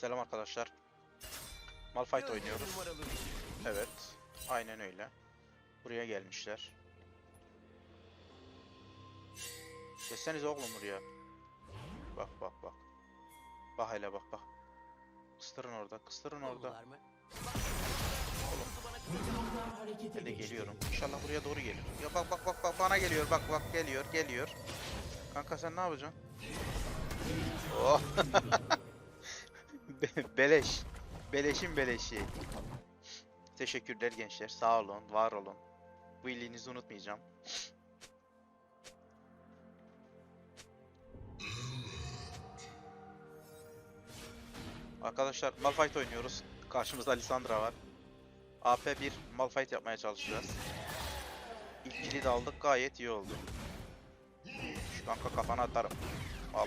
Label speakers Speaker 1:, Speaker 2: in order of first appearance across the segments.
Speaker 1: Selam arkadaşlar. Malphite oynuyoruz. Evet. Aynen öyle. Buraya gelmişler. Geçsenize oğlum buraya. Bak bak bak. Bak hele bak bak. Kıstırın orada, kıstırın orada.
Speaker 2: Mı?
Speaker 1: Ben de geliyorum. İnşallah buraya doğru gelir. Ya bak bak bak bak bana geliyor. Bak bak geliyor, geliyor. Kanka sen ne yapacaksın? Oh. Be- Beleş. Beleşin beleşi. Teşekkürler gençler. Sağ olun, var olun. Bu iyiliğinizi unutmayacağım. Arkadaşlar Malphite oynuyoruz. Karşımızda Lisandra var. AP1 Malphite yapmaya çalışacağız. İlkili de aldık gayet iyi oldu. Şu kanka kafana atarım. Al.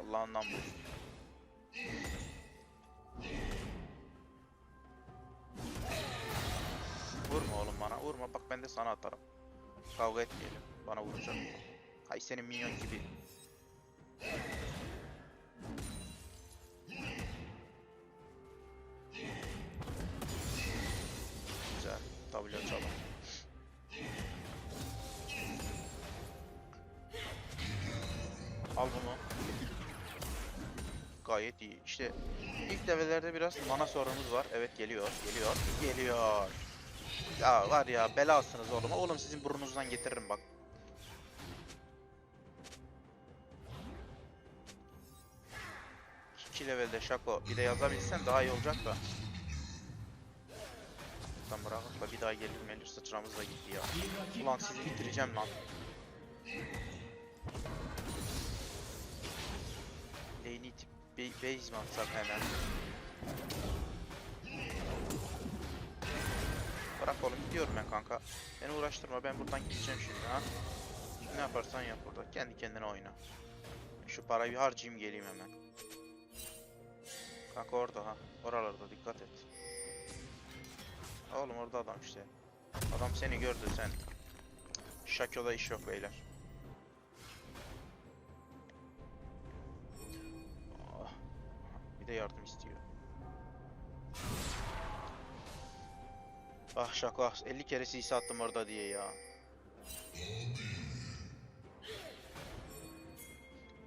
Speaker 1: Allah'ından bu. Vurma bak ben de sana atarım. Kavga etmeyelim. Bana vuracak. Hay senin minyon gibi. Güzel. W açalım. Al bunu. Gayet iyi. İşte ilk levelerde biraz mana sorunumuz var. Evet geliyor, geliyor, geliyor. Ya var ya belasınız oğlum. Oğlum sizin burnunuzdan getiririm bak. İki levelde şako. Bir de yazabilsen daha iyi olacak da. Lan bırakıp bir daha gelir melir sıçramız da gitti ya. Ulan sizi bitireceğim lan. Lane'i tip base mi atsak hemen? Bırak oğlum gidiyorum ben kanka. Beni uğraştırma ben buradan gideceğim şimdi ha. Ne yaparsan yap burada. Kendi kendine oyna. Şu parayı bir harcayayım geleyim hemen. Kanka orada ha. Oralarda dikkat et. Oğlum orada adam işte. Adam seni gördü sen. Şako'da iş yok beyler. Ah, Bir de yardım istiyor. Ah Şako ah, 50 kere CC attım orada diye ya.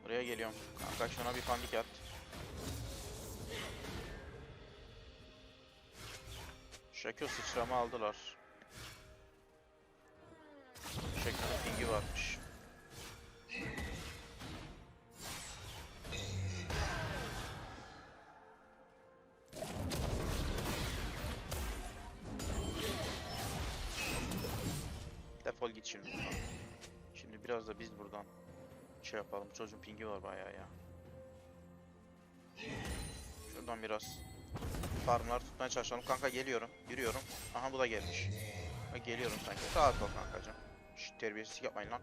Speaker 1: Buraya geliyorum. Kanka şuna bir pandik at. Şako sıçrama aldılar. Şako'nun pingi varmış. Biraz da biz buradan şey yapalım. Çocuğun pingi var bayağı ya. Şuradan biraz farmlar tutmaya çalışalım. Kanka geliyorum. Yürüyorum. Aha bu da gelmiş. Ha, geliyorum sanki. Rahat ol kankacım. Şşt terbiyesizlik yapmayın lan.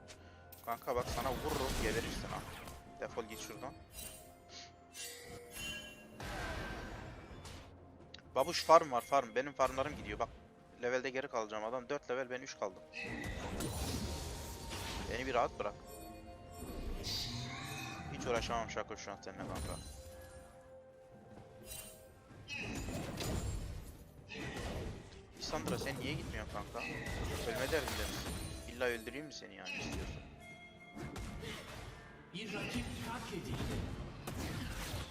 Speaker 1: Kanka bak sana vururum geberirsin ha. Defol git şuradan. Babuş farm var farm. Benim farmlarım gidiyor bak. Levelde geri kalacağım. Adam 4 level ben 3 kaldım. Beni bir rahat bırak. Hiç uğraşamam Şako şu an seninle kanka. Sandra sen niye gitmiyorsun kanka? Ölme derdinde misin? İlla öldüreyim mi seni yani istiyorsun?
Speaker 2: Bir rakip.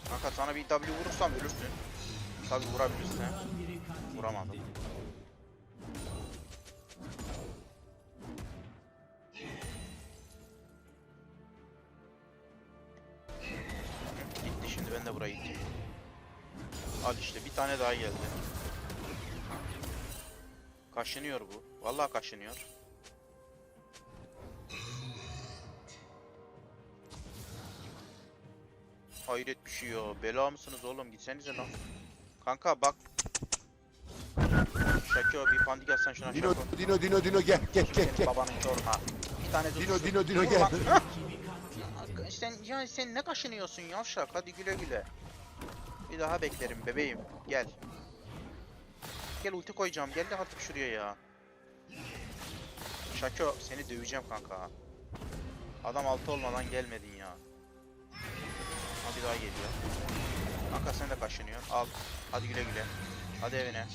Speaker 1: Kanka sana bir W vurursam ölürsün. Tabi vurabilirsin he. Vuramadım. Tane daha geldi. Kaşınıyor bu. Vallahi kaşınıyor. Hayret bir şey ya. Bela mısınız oğlum? Gitsenize lan. Kanka bak. Şakio bir pandik atsan şuna
Speaker 3: Dino,
Speaker 1: Şako.
Speaker 3: Dino, Dino, Dino gel, gel, gel, gel.
Speaker 1: babanın sorma. Bir tane
Speaker 3: Dino,
Speaker 1: dursun.
Speaker 3: Dino, Dino
Speaker 1: Vur
Speaker 3: gel.
Speaker 1: sen ya sen ne kaşınıyorsun yavşak? Hadi güle güle. Bir daha beklerim bebeğim. Gel. Gel ulti koyacağım. Gel de artık şuraya ya. Şako seni döveceğim kanka. Adam altı olmadan gelmedin ya. Ha bir daha geliyor. Kanka sen de kaşınıyorsun. Al. Hadi güle güle. Hadi evine.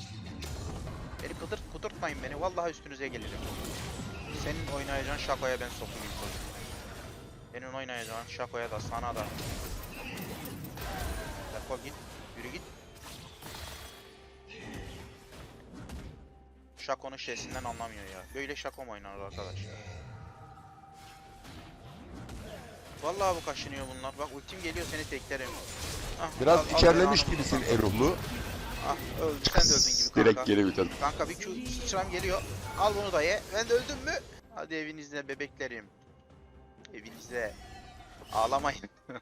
Speaker 1: Beni kıdırt, kudurtmayın beni. Vallahi üstünüze gelirim. Senin oynayacağın şakoya ben sokayım. Senin oynayacağın şakoya da sana da. Defol git. Yürü git. Şako'nun şeysinden anlamıyor ya. Böyle şako mu oynanır arkadaş ya? Vallahi bu kaşınıyor bunlar. Bak ultim geliyor seni teklerim. Ah,
Speaker 3: Biraz
Speaker 1: al-
Speaker 3: içerlemiş gibisin Eruhlu.
Speaker 1: Ah öldü. Sen de öldün gibi kanka.
Speaker 3: Direkt geri bitirdim.
Speaker 1: Kanka bir Q sıçram geliyor. Al bunu da ye. Ben de öldüm mü? Hadi evinizde bebeklerim. Evinize. Ağlamayın.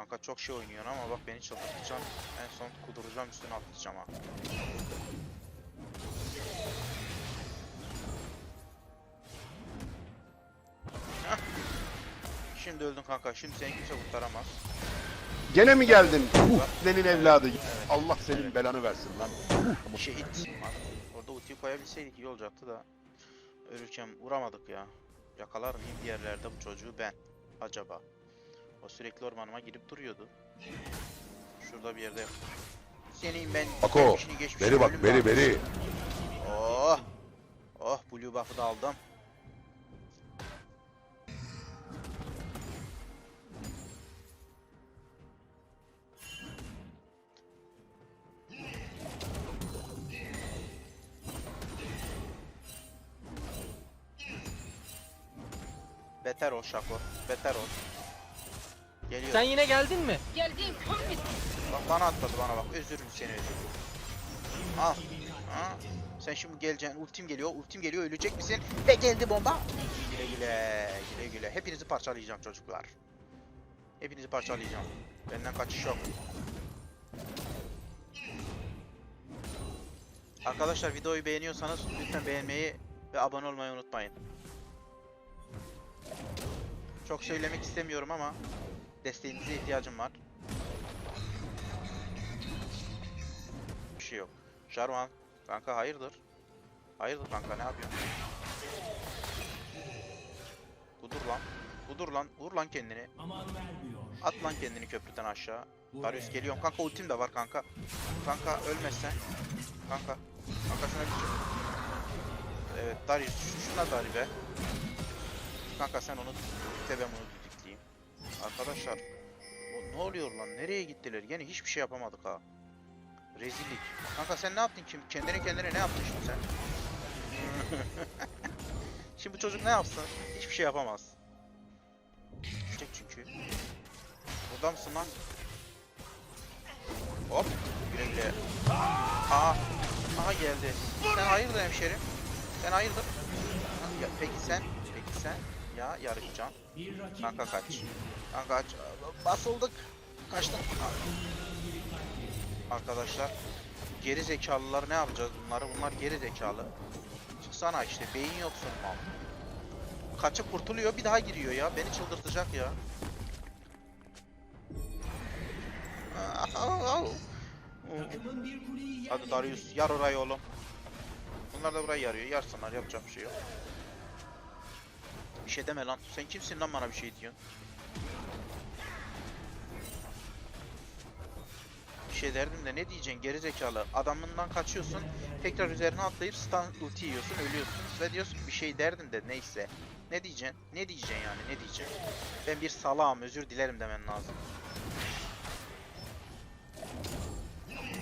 Speaker 1: Kanka çok şey oynuyor ama bak beni çıldırtacağım. En son kuduracağım üstüne atlayacağım ha. Şimdi öldün kanka. Şimdi seni kimse kurtaramaz.
Speaker 3: Gene mi geldin? Senin evladı. Allah senin belanı versin lan.
Speaker 1: Şehit. Orada ultiyi koyabilseydik iyi olacaktı da. Ölürken vuramadık ya. Yakalar mıyım bir yerlerde bu çocuğu ben? Acaba? O sürekli ormanıma girip duruyordu. Şurada bir yerde. Senin ben
Speaker 3: Bak o,
Speaker 1: gelmişini geçmişini
Speaker 3: Beri bak beri beri.
Speaker 1: Oh. Oh blue buff'ı da aldım. Beter ol Şako. Beter ol. Geliyor.
Speaker 4: Sen yine geldin mi?
Speaker 5: Geldim.
Speaker 1: Bak bana atladı bana bak. Özürüm seni özürüm. Al. Ha? Sen şimdi geleceksin. Ultim geliyor. Ultim geliyor. Ölecek misin? Ve geldi bomba. Güle güle. Güle güle. Hepinizi parçalayacağım çocuklar. Hepinizi parçalayacağım. Benden kaçış yok. Arkadaşlar videoyu beğeniyorsanız lütfen beğenmeyi ve abone olmayı unutmayın. Çok söylemek istemiyorum ama desteğinize ihtiyacım var. Bir şey yok. Jarvan, kanka hayırdır? Hayırdır kanka ne yapıyorsun? Kudur lan. Kudur lan. Vur lan kendini. At lan kendini köprüden aşağı. Darius geliyorum. Kanka ultim de var kanka. Kanka ölmezsen. Kanka. Kanka şuna bir Evet Darius şu- şuna dari be. Kanka sen onu de ben bunu. Arkadaşlar. o Ne oluyor lan? Nereye gittiler? Yine hiçbir şey yapamadık ha. Rezillik. Kanka sen ne yaptın kim? Kendine kendine ne yaptın şimdi sen? şimdi bu çocuk ne yapsın? Hiçbir şey yapamaz. Düşecek çünkü. Burada mısın lan? Hop. Güle güle. Aha. Aha geldi. Sen hayırdır hemşerim? Sen hayırdır? Ya, peki sen? Peki sen? Ya
Speaker 2: rakip
Speaker 1: Kanka kaç. Kanka kaç. Basıldık. Kaçtım. Arkadaşlar. Geri zekalılar ne yapacağız bunları? Bunlar geri zekalı. Çıksana işte beyin yoksun mal. Kaçıp kurtuluyor bir daha giriyor ya. Beni çıldırtacak ya. Hadi Darius yar orayı oğlum. Bunlar da burayı yarıyor. Yarsınlar yapacak bir şey yok. Bir şey deme lan. Sen kimsin lan bana bir şey diyorsun? Bir şey derdim de ne diyeceksin geri zekalı. Adamından kaçıyorsun. Tekrar üzerine atlayıp stun ulti yiyorsun, ölüyorsun ve diyorsun bir şey derdim de neyse. Ne diyeceksin? Ne diyeceksin yani? Ne diyeceksin? Ben bir salağım, özür dilerim demen lazım.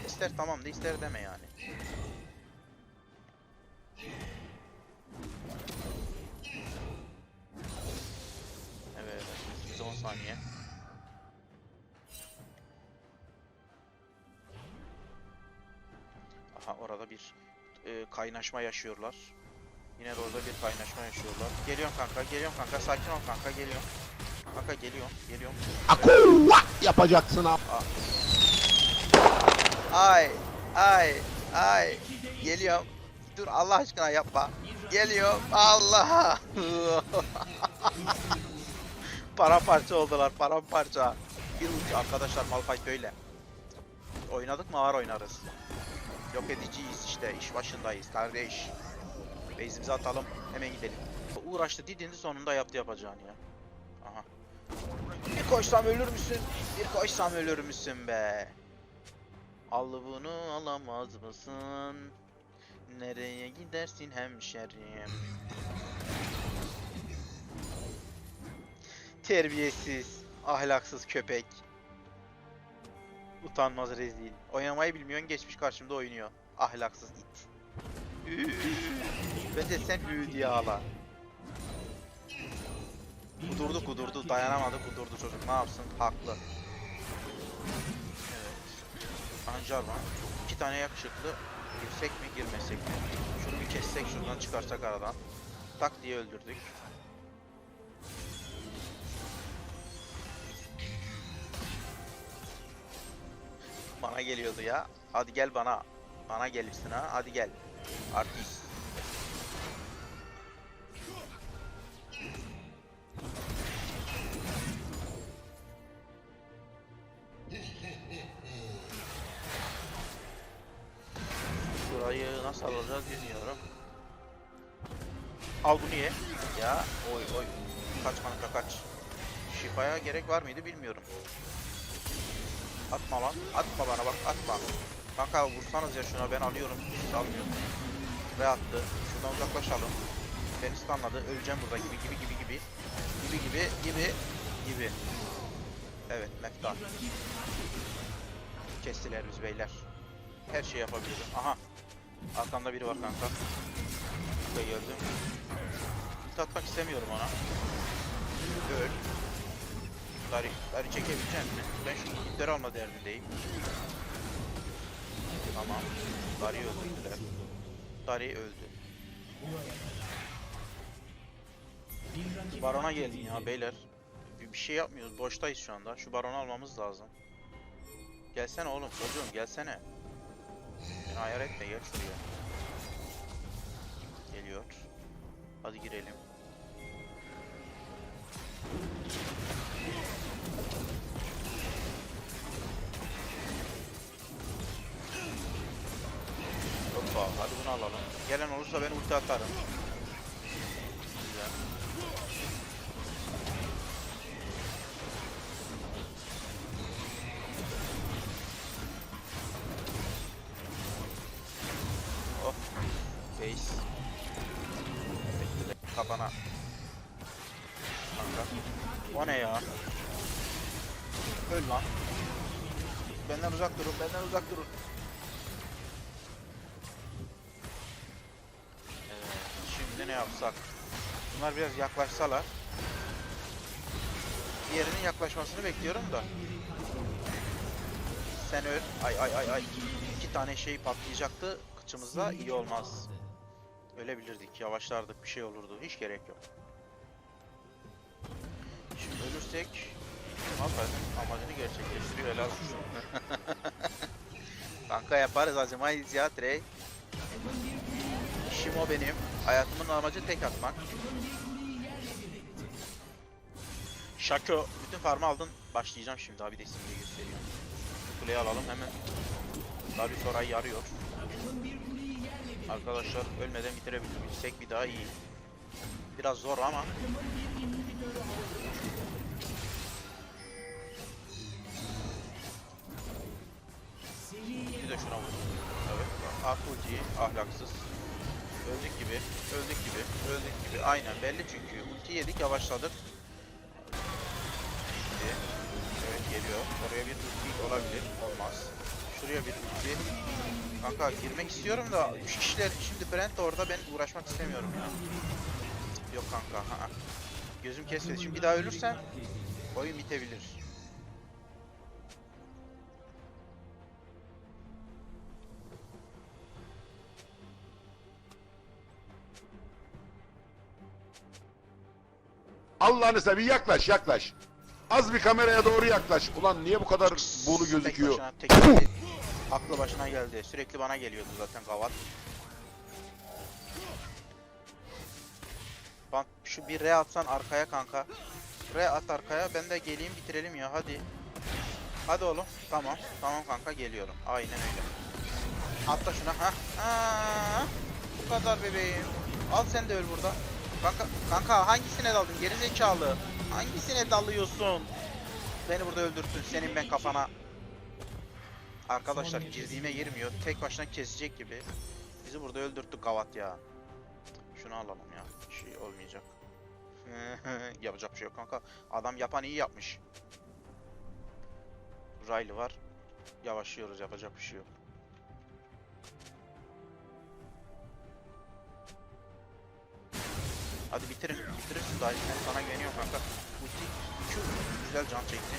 Speaker 1: İster tamam da ister deme yani. Saniye. Aha orada bir e, kaynaşma yaşıyorlar. Yine de orada bir kaynaşma yaşıyorlar. Geliyorum kanka, geliyorum kanka. Sakin ol kanka, geliyorum. Kanka geliyorum, geliyorum.
Speaker 3: Akuvva yapacaksın abi.
Speaker 1: Ay, ay, ay. Geliyorum. Dur Allah aşkına yapma. Geliyorum. Allah. paramparça oldular, paramparça. Uç arkadaşlar Malphite böyle. Oynadık mı ağır oynarız. Yok edeceğiz işte, iş başındayız kardeş. Base'imizi atalım, hemen gidelim. Uğraştı didindi sonunda yaptı yapacağını ya. Aha. Bir koşsam ölür müsün? Bir koşsam ölür müsün be? Al bunu alamaz mısın? Nereye gidersin hemşerim? Terbiyesiz, ahlaksız köpek. Utanmaz rezil. Oynamayı bilmiyorsun geçmiş karşımda oynuyor. Ahlaksız it. De sen hü diye ağla. Kudurdu kudurdu dayanamadı kudurdu çocuk ne yapsın haklı. Evet. Ancar var. İki tane yakışıklı. Girsek mi girmesek mi? Şunu bir kessek şuradan çıkarsak aradan. Tak diye öldürdük. Bana geliyordu ya. Hadi gel bana. Bana gelirsin ha. Hadi gel. Artist. Burayı nasıl alacağız bilmiyorum. Al bunu ye. Ya oy oy. Kaç kanka kaç. Şifaya gerek var mıydı bilmiyorum. Atma lan. Atma bana bak atma. Kanka vursanız ya şuna ben alıyorum. Siz almıyorum. Ve attı. Şuradan uzaklaşalım. Beni stunladı. Öleceğim burada gibi gibi gibi gibi. Gibi gibi gibi gibi. Evet Mefta. Kestiler biz beyler. Her şey yapabilirim. Aha. Arkamda biri var kanka. Kanka gördüm. Ulti atmak istemiyorum ona. Öl. Dari, dari çekebilecek mi? Ben şu ipleri alma derdindeyim. Tamam. Dari öldürdüler. Dari öldü. Barona gelin ya beyler. Bir, bir şey yapmıyoruz. Boştayız şu anda. Şu baronu almamız lazım. Gelsene oğlum çocuğum gelsene. Beni ayar etme gel şuraya. Geliyor. Hadi girelim. Hadi bunu alalım. Gelen olursa ben ulti atarım. Ne yapsak? Bunlar biraz yaklaşsalar. Diğerinin yaklaşmasını bekliyorum da. Sen öl. Ay ay ay ay. İki tane şey patlayacaktı. Kıçımızda iyi olmaz. Ölebilirdik, yavaşlardık, bir şey olurdu. Hiç gerek yok. Şimdi ölürsek Aferin amacını gerçekleştiriyor helal olsun. Kanka yaparız acımayız ya Trey. İşim o benim. Hayatımın amacı tek atmak. Şako. Bütün farmı aldın. Başlayacağım şimdi abi de simgeyi gösteriyorum. Kuleyi alalım hemen. Darius orayı yarıyor. Arkadaşlar ölmeden bitirebilsek bir daha iyi. Biraz zor ama Bir de şuna vur. Evet. Ultiyi. Ahlaksız. Öldük gibi. Öldük gibi. Öldük gibi. Aynen belli çünkü. Ulti yedik yavaşladık. Şimdi. Evet geliyor. Oraya bir ulti olabilir. Olmaz. Şuraya bir ulti. Kanka girmek istiyorum da 3 kişiler şimdi Brent de orada ben uğraşmak istemiyorum ya. Yok kanka. Ha. Gözüm kesmedi. Şimdi bir daha ölürsen oyun bitebilir.
Speaker 3: Allah'ını seveyim yaklaş yaklaş. Az bir kameraya doğru yaklaş. Ulan niye bu kadar buğulu
Speaker 1: Tek
Speaker 3: gözüküyor?
Speaker 1: başına, tek. Aklı başına geldi. Sürekli bana geliyordu zaten kavat. Bak şu bir R atsan arkaya kanka. R at arkaya ben de geleyim bitirelim ya hadi. Hadi oğlum. Tamam. Tamam kanka geliyorum. Aynen öyle. Atla şuna. Ha. Bu kadar bebeğim. Al sen de öl burada. Kanka, kanka hangisine daldın geri zekalı? Hangisine dalıyorsun? Beni burada öldürttün senin ben kafana. Arkadaşlar girdiğime girmiyor. Tek başına kesecek gibi. Bizi burada öldürttü gavat ya. Şunu alalım ya. Bir şey olmayacak. Yapacak bir şey yok kanka. Adam yapan iyi yapmış. Riley var. Yavaşlıyoruz yapacak bir şey yok. Hadi bitirin. Bitirirsin ben sana güveniyorum kanka. Ulti Q güzel can çekti.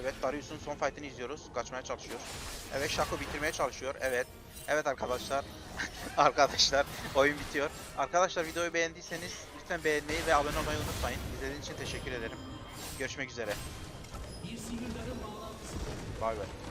Speaker 1: Evet Darius'un son fight'ini izliyoruz. Kaçmaya çalışıyor. Evet Shaco bitirmeye çalışıyor. Evet. Evet arkadaşlar. arkadaşlar oyun bitiyor. Arkadaşlar videoyu beğendiyseniz lütfen beğenmeyi ve abone olmayı unutmayın. İzlediğiniz için teşekkür ederim. Görüşmek üzere. Bay bay.